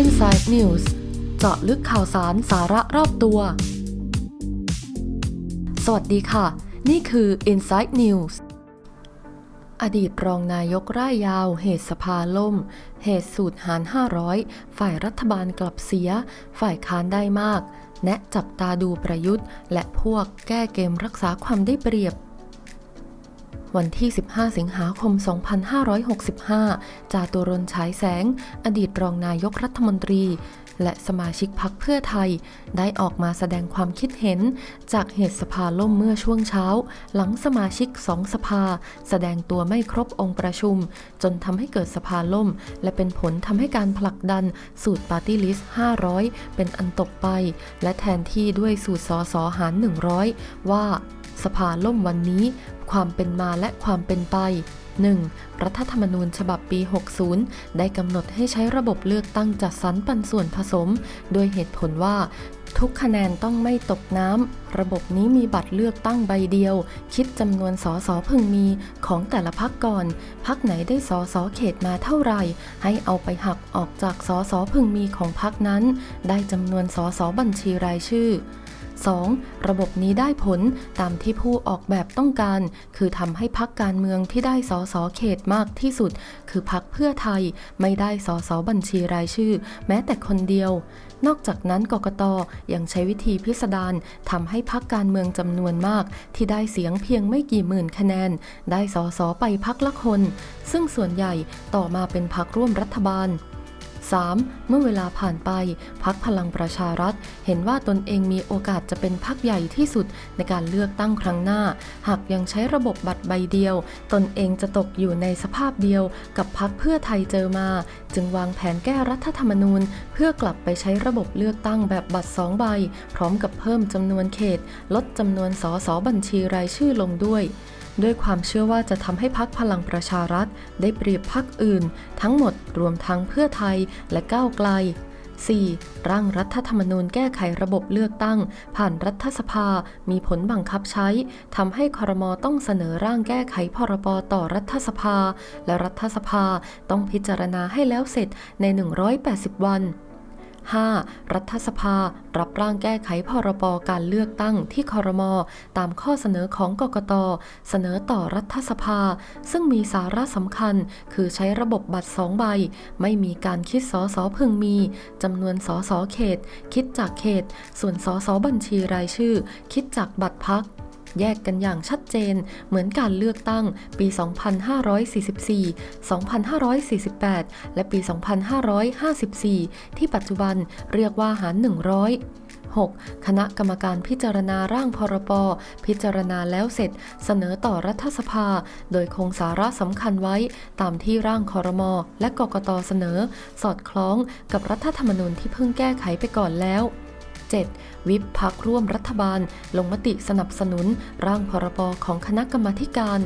Inside News เจาะลึกข่าวสารสาระรอบตัว สวัสดีค่ะ นี่คือ Inside News อดีตรองนายกร่ายยาว เหตุสภาล่ม เหตุสูตรหาร 500 ฝ่ายรัฐบาลกลับเสีย ฝ่ายค้านได้มาก แนะจับตาดูประยุทธ์ และพวกแก้เกมรักษาความได้เปรียบ วันที่ 15 สิงหาคม 2565 จาตุรนฉายแสง อดีตรองนายกรัฐมนตรี และสมาชิกพักเพื่อไทย ได้ออกมาแสดงความคิดเห็น จากเหตุสภาล่มเมื่อช่วงเช้า หลังสมาชิกสองสภา แสดงตัวไม่ครบองค์ประชุม จนทำให้เกิดสภาล่ม และเป็นผลทำให้การผลักดันสูตรปาร์ตี้ลิสต์ 500 เป็นอันตกไป และแทนที่ด้วยสูตรสอสอหาร 100 ว่า สภาล่มวันนี้ ความเป็นมาและความเป็นไป 1. รัฐธรรมนูญฉบับปี 60 ได้กำหนดให้ใช้ระบบเลือกตั้งจัดสรรปันส่วนผสม โดยเหตุผลว่า ทุกคะแนนต้องไม่ตกน้ำ ระบบนี้มีบัตรเลือกตั้งใบเดียว คิดจำนวนสสพึงมีของแต่ละพักก่อน พักไหนได้สสเขตมาเท่าไหร่ ให้เอาไปหักออกจากสสพึงมีของพักนั้น ได้จำนวนสสบัญชีรายชื่อ 2. ระบบนี้ได้ผลตามที่ผู้ออกแบบต้องการ คือทำให้พักการเมืองที่ได้สสเขตมากที่สุด คือพักเพื่อไทยไม่ได้สสบัญชีรายชื่อ แม้แต่คนเดียว นอกจากนั้นกกตยังใช้วิธีพิสดารทำให้พักการเมืองจำนวนมาก ที่ได้เสียงเพียงไม่กี่หมื่นคะแนน ได้สสไปพักละคน ซึ่งส่วนใหญ่ต่อมาเป็นพักร่วมรัฐบาล 3. เมื่อเวลาผ่านไปพักพลังประชารัฐ เห็นว่าตนเองมีโอกาสจะเป็นพักใหญ่ที่สุดในการเลือกตั้งครั้งหน้า หากยังใช้ระบบบัตรใบเดียว ตนเองจะตกอยู่ในสภาพเดียวกับพักเพื่อไทยเจอมา จึงวางแผนแก้รัฐธรรมนูญ เพื่อกลับไปใช้ระบบเลือกตั้งแบบบัตรสองใบ พร้อมกับเพิ่มจำนวนเขต ลดจำนวนสสบัญชีรายชื่อลงด้วย ด้วยความเชื่อว่าจะทำให้พักพลังประชารัฐ ได้เปรียบพักอื่น ทั้งหมดรวมทั้งเพื่อไทยและก้าวไกล 4. ร่างรัฐธรรมนูญแก้ไขระบบเลือกตั้ง ผ่านรัฐสภา มีผลบังคับใช้ทำให้ครมต้องเสนอร่างแก้ไขพรบต่อรัฐสภา และรัฐสภาต้องพิจารณาให้แล้วเสร็จใน 180 วัน 5. รัฐสภา รับร่างแก้ไขพรบการเลือกตั้งที่คอรมอตามข้อเสนอของกกต เสนอต่อรัฐสภา ซึ่งมีสาระสำคัญ คือใช้ระบบบัตรสองใบ ไม่มีการคิดสอสอพึงมีจำนวนสอสอเขต คิดจากเขต ส่วนสอสอบัญชีรายชื่อ คิดจากบัตรพัก แยกกันอย่างชัดเจน เหมือนการเลือกตั้งปี 2544 2548 และปี 2554 ที่ปัจจุบันเรียกว่าหาร 100 6. คณะกรรมการพิจารณาร่างพรปพิจารณาแล้วเสร็จ เสนอต่อรัฐสภา โดยคงสาระสำคัญไว้ตามที่ร่างคอรมอและกกตเสนอ สอดคล้องกับรัฐธรรมนูญที่เพิ่งแก้ไขไปก่อนแล้ว 7. วิปพักร่วมรัฐบาล ลงมติสนับสนุนร่างพรบของคณะกรรมาการ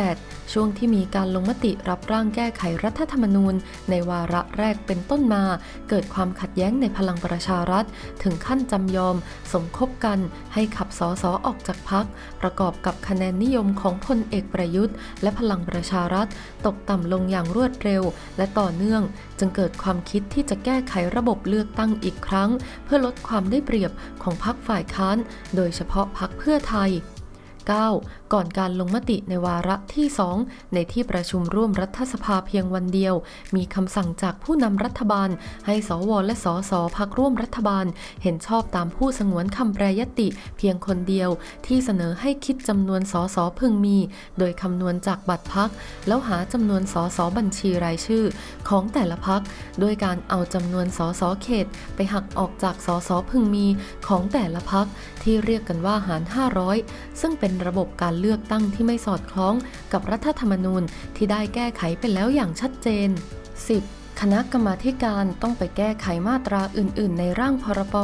8. ช่วงที่มีการลงมติรับร่างแก้ไขรัฐธรรมนูญ ในวาระแรกเป็นต้นมา เกิดความขัดแย้งในพลังประชารัฐ ถึงขั้นจำยอม สมคบกันให้ขับสอสอออกจากพัก ประกอบกับคะแนนนิยมของพลเอกประยุทธ์ และพลังประชารัฐ ตกต่ำลงอย่างรวดเร็ว และต่อเนื่อง จึงเกิดความคิดที่จะแก้ไขระบบเลือกตั้งอีกครั้ง เพื่อลดความได้เปรียบของพรรคฝ่ายค้าน โดยเฉพาะพรรคเพื่อไทย 9. ก่อนการลงมติในวาระที่ 2 ในที่ประชุมร่วมรัฐสภาเพียงวันเดียว มีคำสั่งจากผู้นำรัฐบาล ให้สวและสสพักร่วมรัฐบาล เห็นชอบตามผู้สงวนคำแปรยติเพียงคนเดียว ที่เสนอให้คิดจำนวนสสพึงมี โดยคำนวณจากบัตรพัก แล้วหาจำนวนสสบัญชีรายชื่อ ของแต่ละพักโดยการเอาจำนวนสสเขต ไปหักออกจากสสพึงมีของแต่ละพักที่เรียกกันว่าหาร 500 ซึ่งเป็นระบบการเลือกตั้งที่ไม่สอดคล้องกับรัฐธรรมนูญที่ได้แก้ไขไปแล้วอย่างชัดเจน 10. คณะกรรมาธิการต้องไปแก้ไขมาตราอื่น ๆ ในร่างพรป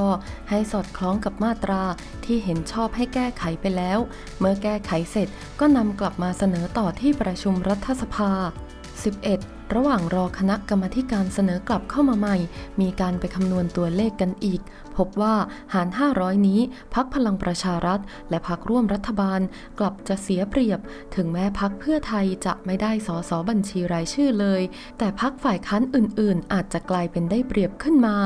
ให้สอดคล้องกับมาตราที่เห็นชอบให้แก้ไขไปแล้ว เมื่อแก้ไขเสร็จก็นำกลับมาเสนอต่อที่ประชุมรัฐสภา 11. ระหว่างรอคณะกรรมการเสนอกลับเข้ามาใหม่ มีการไปคำนวณตัวเลขกันอีก พบว่าหาร 500 นี้พักพลังประชารัฐ และพักร่วมรัฐบาล กลับจะเสียเปรียบ ถึงแม้พักเพื่อไทยจะไม่ได้สอสอบัญชีรายชื่อเลย แต่พักฝ่ายค้านอื่น ๆ อาจจะกลายเป็นได้เปรียบขึ้นมา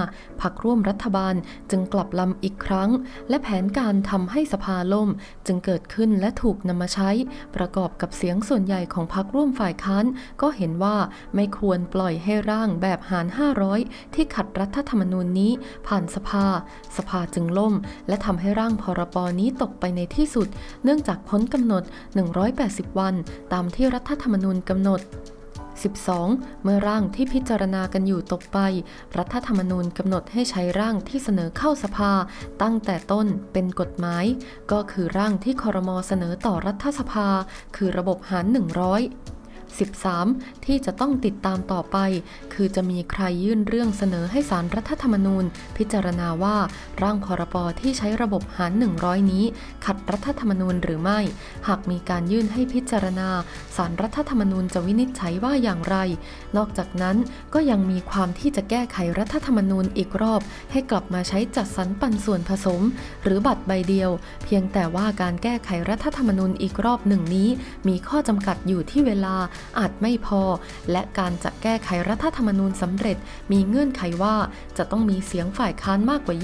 พักร่วมรัฐบาลจึงกลับลำอีกครั้ง และแผนการทำให้สภาล่ม จึงเกิดขึ้นและถูกนำมาใช้ ประกอบกับเสียงส่วนใหญ่ของพักร่วมฝ่ายค้านก็เห็นว่าไม่ควรปล่อยให้ร่างแบบหาร 500 ที่ขัดรัฐธรรมนูญนี้ ผ่านสภา สภาจึงล่ม และทำให้ร่างพรปนี้ตกไปในที่สุด เนื่องจากพ้นกำหนด 180 วัน ตามที่รัฐธรรมนูญกำหนด 12 เมื่อร่างที่พิจารณากันอยู่ตกไป รัฐธรรมนูญกำหนดให้ใช้ร่างที่เสนอเข้าสภา ตั้งแต่ต้นเป็นกฎหมาย ก็คือร่างที่คอรมอเสนอต่อรัฐสภา คือระบบหาร 100 13 ที่จะต้องติดตามต่อไป คือจะมีใครยื่นเรื่องเสนอให้สารรัฐธรรมนูญ พิจารณาว่าร่างพรปที่ใช้ระบบหาร 100 นี้ ขัดรัฐธรรมนูญหรือไม่ หากมีการยื่นให้พิจารณาสารรัฐธรรมนูญจะวินิจฉัยว่าอย่างไร นอกจากนั้นก็ยังมีความที่จะแก้ไขรัฐธรรมนูญอีกรอบ ให้กลับมาใช้จัดสรรปันส่วนผสม หรือบัตรใบเดียว เพียงแต่ว่าการแก้ไขรัฐธรรมนูญอีกรอบหนึ่งนี้ มีข้อจำกัดอยู่ที่เวลาอาจไม่พอ และการจะแก้ไขรัฐธรรมนูญสำเร็จ มีเงื่อนไขว่าจะต้องมีเสียงฝ่ายค้านมากกว่า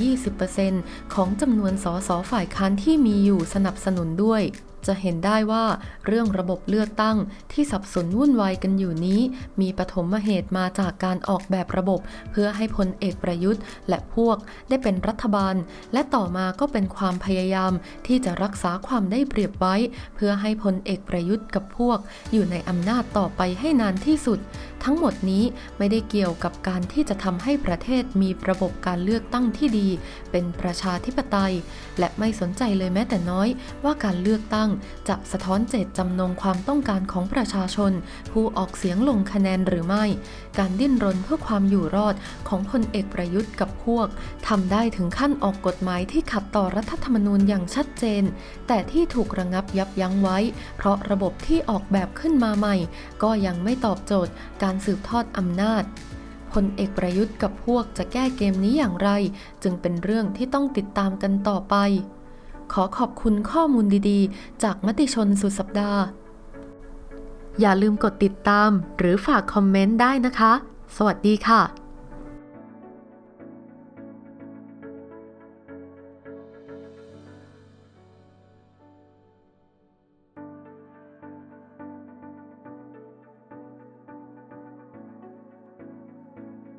20%ของจำนวนสสฝ่ายค้านที่มีอยู่สนับสนุนด้วย จะเห็นได้ว่าเรื่องระบบเลือกตั้งที่สับสนวุ่นวายกันอยู่นี้ มีปฐมเหตุมาจากการออกแบบระบบ เพื่อให้พลเอกประยุทธ์ และพวกได้เป็นรัฐบาล และต่อมาก็เป็นความพยายามที่จะรักษาความได้เปรียบไว้ เพื่อให้พลเอกประยุทธ์กับพวก อยู่ในอำนาจต่อไปให้นานที่สุด ทั้งหมดนี้ไม่ได้เกี่ยวกับการที่จะทำให้ประเทศมีระบบการเลือกตั้งที่ดี เป็นประชาธิปไตย และไม่สนใจเลยแม้แต่น้อย ว่าการเลือกตั้งจะสะท้อนเจตจำนงความต้องการของประชาชน ผู้ออกเสียงลงคะแนนหรือไม่ การดิ้นรนเพื่อความอยู่รอดของพลเอกประยุทธ์กับพวกทำได้ถึงขั้นออกกฎหมายที่ขัดต่อรัฐธรรมนูญอย่างชัดเจน แต่ที่ถูกระงับยับยั้งไว้ เพราะระบบที่ออกแบบขึ้นมาใหม่ ก็ยังไม่ตอบโจทย์การสืบทอดอำนาจพลเอกประยุทธ์กับพวกจะแก้เกมนี้อย่างไร จึงเป็นเรื่องที่ต้องติดตามกันต่อไป ขอขอบคุณข้อมูลดีๆ จากมติชนสุดสัปดาห์ อย่าลืมกดติดตามหรือฝากคอมเมนต์ได้นะคะ สวัสดีค่ะ